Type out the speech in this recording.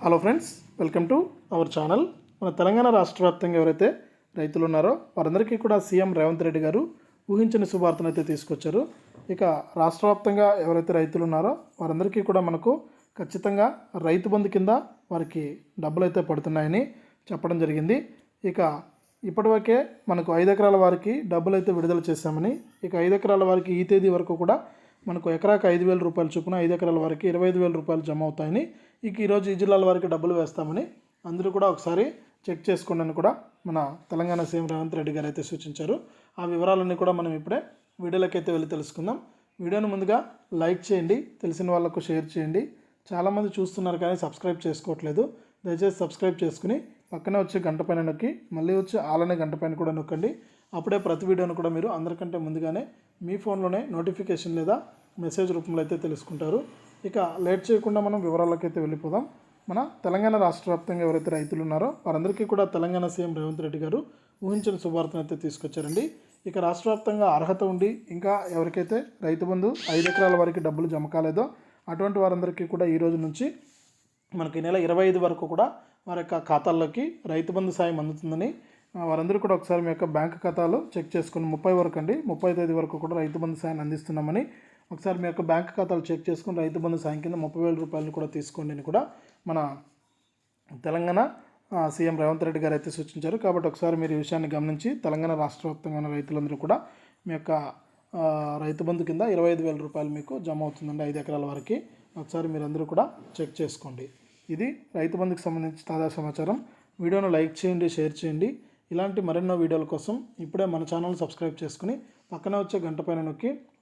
Hello friends welcome to our channel. మన తెలంగాణ రాష్ట్ర వ్యాప్తంగా ఎవరైతే రైతులు ఉన్నారో వారందరికీ కూడా సీఎం రేవంత్ రెడ్డి గారు ఊహించని శుభార్తను అయితే తీసుకొచ్చారు. ఇక రాష్ట్ర వ్యాప్తంగా ఎవరైతే రైతులు ఉన్నారో వారందరికీ కూడా మనకు ఖచ్చితంగా రైతు బంధు కింద వారికి డబ్బులు అయితే పడుతున్నాయని చెప్పడం జరిగింది. ఇక ఇప్పటివరకే మనకు ఐదు ఎకరాల వారికి డబ్బులు అయితే విడుదల చేశామని ఇక ఐదు ఎకరాల వారికి ఈ తేదీ వరకు కూడా మనకు ఎకరాకు ఐదు వేల రూపాయలు చొప్పున ఐదు ఎకరాల వారికి ఇరవై ఐదు వేల రూపాయలు జమ అవుతాయని ఇక ఈరోజు ఈ జిల్లాల వారికి డబ్బులు వేస్తామని అందరూ కూడా ఒకసారి చెక్ చేసుకోండి అని కూడా మన తెలంగాణ సీఎం రేవంత్ రెడ్డి గారు అయితే సూచించారు. ఆ వివరాలన్నీ కూడా మనం ఇప్పుడే వీడియోలోకి అయితే వెళ్ళి తెలుసుకుందాం. వీడియోను ముందుగా లైక్ చేయండి తెలిసిన వాళ్ళకు షేర్ చేయండి. చాలామంది చూస్తున్నారు కానీ సబ్స్క్రైబ్ చేసుకోవట్లేదు. దయచేసి సబ్స్క్రైబ్ చేసుకుని పక్కనే వచ్చే గంట పైన నొక్కి మళ్ళీ వచ్చి ఆలనే గంట పైన కూడా నొక్కండి. అప్పుడే ప్రతి వీడియోను కూడా మీరు అందరికంటే ముందుగానే మీ ఫోన్లోనే నోటిఫికేషన్ లేదా మెసేజ్ రూపంలో అయితే తెలుసుకుంటారు. ఇక లేట్ చేయకుండా మనం వివరాలకైతే వెళ్ళిపోదాం. మన తెలంగాణ రాష్ట్ర వ్యాప్తంగా ఎవరైతే రైతులు ఉన్నారో వారందరికీ కూడా తెలంగాణ సీఎం రేవంత్ రెడ్డి గారు ఊహించిన శుభార్తను అయితే తీసుకొచ్చారండి. ఇక రాష్ట్ర వ్యాప్తంగా అర్హత ఉండి ఇంకా ఎవరికైతే రైతు బంధు ఐదు ఎకరాల వారికి డబ్బులు జమ కాలేదో అటువంటి వారందరికీ కూడా ఈ రోజు నుంచి మనకి నెల ఇరవై ఐదు వరకు కూడా వారి యొక్క ఖాతాల్లోకి రైతు బంధు సాయం అందుతుందని వారందరూ కూడా ఒకసారి మీ యొక్క బ్యాంక్ ఖాతాలు చెక్ చేసుకుని ముప్పై వరకు అండి ముప్పై తేదీ వరకు కూడా రైతు బంధు సాయాన్ని అందిస్తున్నామని ఒకసారి మీ యొక్క బ్యాంక్ ఖాతాలు చెక్ చేసుకుని రైతు బంధు సాయం కింద ముప్పై వేల రూపాయలు కూడా తీసుకోండి అని కూడా మన తెలంగాణ సీఎం రేవంత్ రెడ్డి గారు అయితే సూచించారు. కాబట్టి ఒకసారి మీరు ఈ విషయాన్ని గమనించి తెలంగాణ రాష్ట్ర వ్యాప్తంగా ఉన్న రైతులందరూ కూడా మీ యొక్క రైతు బంధు కింద ఇరవై ఐదు వేల రూపాయలు మీకు జమ అవుతుందండి ఐదు ఎకరాల వరకు. ఒకసారి మీరందరూ కూడా చెక్ చేసుకోండి. ఇది రైతు బంధుకు సంబంధించి తాజా సమాచారం. వీడియోను లైక్ చేయండి షేర్ చేయండి. ఇలాంటి మరెన్నో వీడియోల కోసం ఇప్పుడే మన ఛానల్ సబ్స్క్రైబ్ చేసుకుని పక్కనే వచ్చే గంట పైన నొక్కి